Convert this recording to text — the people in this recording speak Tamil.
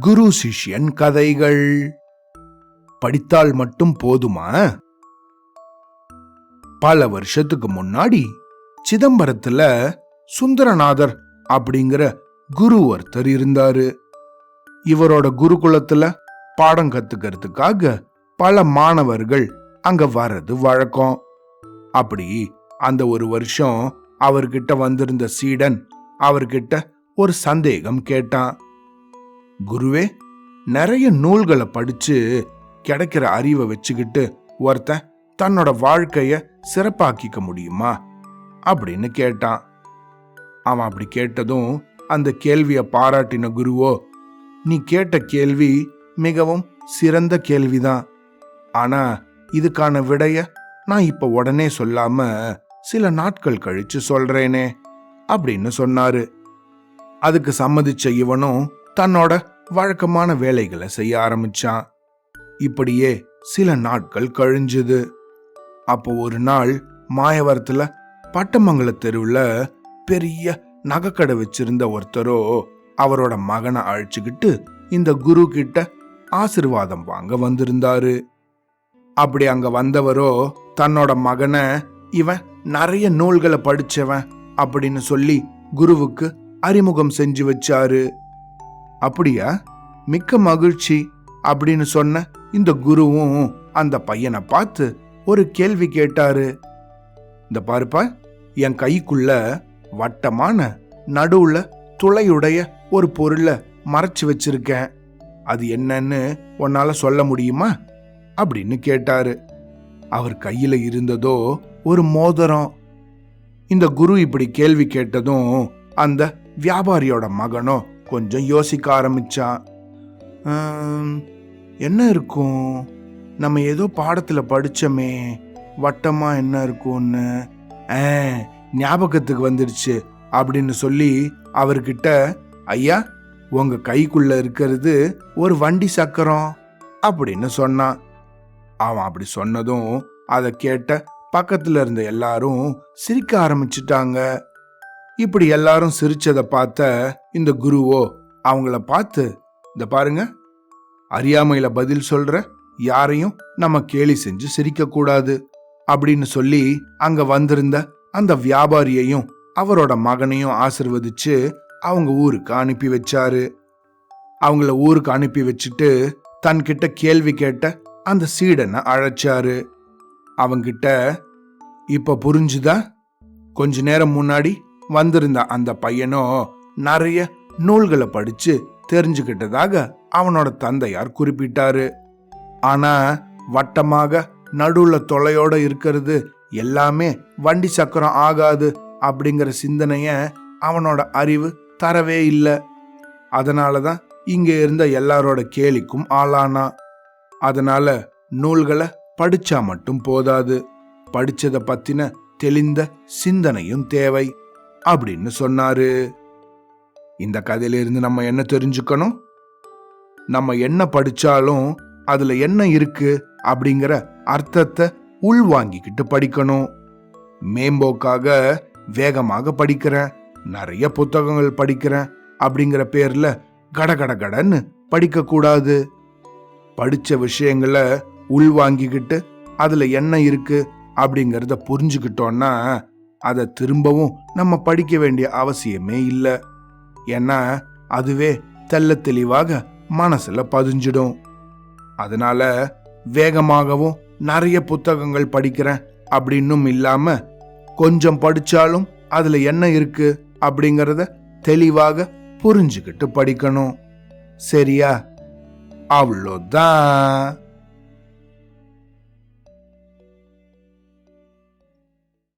குரு சிஷ்யன் கதைகள். படித்தால் மட்டும் போதுமா? பல வருஷத்துக்கு முன்னாடி சிதம்பரத்துல சுந்தரநாதர் அப்படிங்கிற குரு ஒருத்தர் இருந்தாரு. இவரோட குருகுலத்துல பாடம் கத்துக்கிறதுக்காக பல மாணவர்கள் அங்க வர்றது வழக்கம். அப்படி அந்த ஒரு வருஷம் அவர்கிட்ட வந்திருந்த சீடன் அவர்கிட்ட ஒரு சந்தேகம் கேட்டான். குருவே நிறைய நூல்களை படிச்சு கிடைக்கிற அறிவை வச்சுக்கிட்டு ஒருத்தன் தன்னோட வாழ்க்கைய சிறப்பாக்கிக்க முடியுமா? அப்படின்னு கேட்டான். அவன் அப்படி கேட்டதும் அந்த கேள்வியை பாராட்டின குருவோ நீ கேட்ட கேள்வி மிகவும் சிறந்த கேள்விதான். ஆனா இதுக்கான விடைய நான் இப்ப உடனே சொல்லாம சில நாட்கள் கழிச்சு சொல்றேனே அப்படின்னு சொன்னாரு. அதுக்கு சம்மதிச்ச இவனும் தன்னோட வழக்கமான வேலைகளை செய்ய ஆரம்பிச்சான். இப்படியே சில நாட்கள் கழிஞ்சுது. அப்போ ஒரு நாள் மாயவரத்துல பட்டமங்கல தெருவுல பெரிய நகைக்கடை வச்சிருந்த ஒருத்தரோ அவரோட மகனை அழைச்சுக்கிட்டு இந்த குரு கிட்ட ஆசிர்வாதம் வாங்க வந்திருந்தாரு. அப்படி அங்க வந்தவரோ தன்னோட மகனை இவன் நிறைய நூல்களை படிச்சவன் அப்படின்னு சொல்லி குருவுக்கு அறிமுகம் செஞ்சு வச்சாரு. அப்படியா? மிக்க மகிழ்ச்சி அப்படின்னு சொன்ன இந்த குருவும் அந்த பையனை பார்த்து ஒரு கேள்வி கேட்டாரு. இந்த பாருப்பா என் கைக்குள்ள வட்டமான நடுவுல துளையுடைய ஒரு பொருளை மறைச்சு வச்சிருக்கேன். அது என்னன்னு உன்னால சொல்ல முடியுமா? அப்படின்னு கேட்டாரு. அவர் கையில இருந்ததோ ஒரு மோதிரம். இந்த குரு இப்படி கேள்வி கேட்டதும் அந்த வியாபாரியோட மகனோ கொஞ்சம் யோசிக்க ஆரம்பிச்சான் என்ன இருக்கும்? நம்ம ஏதோ பாடத்தில் படிச்சோமே வட்டமா என்ன இருக்கும்னு? ஆ, ஞாபகத்துக்கு வந்துடுச்சு அப்படின்னு சொல்லி அவர்கிட்ட ஐயா உங்க கைக்குள்ள இருக்கிறது ஒரு வண்டி சக்கரம் அப்படின்னு சொன்னான் அவன் அப்படி சொன்னதும் அதை கேட்ட பக்கத்துல இருந்த எல்லாரும் சிரிக்க ஆரம்பிச்சிட்டாங்க. இப்படி எல்லாரும் சிரிச்சதை பார்த்த இந்த குருவோ அவங்கள பார்த்து இந்த பாருங்க அறியாமையில பதில் சொல்ற யாரையும் நம்ம கேலி செஞ்சு சிரிக்க கூடாது அப்படின்னு சொல்லி அங்க வந்திருந்த அந்த வியாபாரியையும் அவரோட மகனையும் ஆசிர்வதிச்சு அவங்க ஊருக்கு அனுப்பி வச்சாரு. அவங்கள ஊருக்கு அனுப்பி வச்சுட்டு தன்கிட்ட கேள்வி கேட்ட அந்த சீடனை அழைச்சாரு. அவங்கிட்ட இப்ப புரிஞ்சுதா? கொஞ்ச நேரம் முன்னாடி வந்திருந்த அந்த பையனும் நிறைய நூல்களை படிச்சு தெரிஞ்சுக்கிட்டதாக அவனோட தந்தையார் குறிப்பிட்டாரு. ஆனா வட்டமாக நடுவுல தொலையோட இருக்கிறது எல்லாமே வண்டி சக்கரம் ஆகாது அப்படிங்கிற சிந்தனைய அவனோட அறிவு தரவே இல்லை. அதனால தான் இங்க இருந்த எல்லாரோட கேலிக்கும் ஆளானா. அதனால நூல்களை படிச்சா மட்டும் போதாது. படிச்சதை பத்தின தெளிந்த சிந்தனையும் தேவை. அப்படின்னு சொன்னாரு. இந்த கதையிலிருந்து நம்ம என்ன தெரிஞ்சுக்கணும்? நம்ம என்ன படிச்சாலும் அதுல என்ன இருக்கு அப்படிங்கிற அர்த்தத்தை உள்வாங்கிக்கிட்டு படிக்கணும். மேம்போக்காக வேகமாக படிக்கிறேன். நிறைய புத்தகங்கள் படிக்கிறேன் அப்படிங்கிற பேர்ல கடகடகடன்னு படிக்க கூடாது படிச்ச விஷயங்களை உள்வாங்கிக்கிட்டு அதுல என்ன இருக்கு அப்படிங்கிறத புரிஞ்சுக்கிட்டோன்னா அதை திரும்பவும் நம்ம படிக்க வேண்டிய அவசியமே இல்லை. ஏன்னா அதுவே தெள்ள தெளிவாக மனசில் பதிஞ்சிடும். அதனால வேகமாகவும் நிறைய புத்தகங்கள் படிக்கிறேன் அப்படின்னும் இல்லாம கொஞ்சம் படிச்சாலும் அதுல என்ன இருக்கு அப்படிங்கறத தெளிவாக புரிஞ்சுக்கிட்டு படிக்கணும். சரியா? அவ்வளோதான்.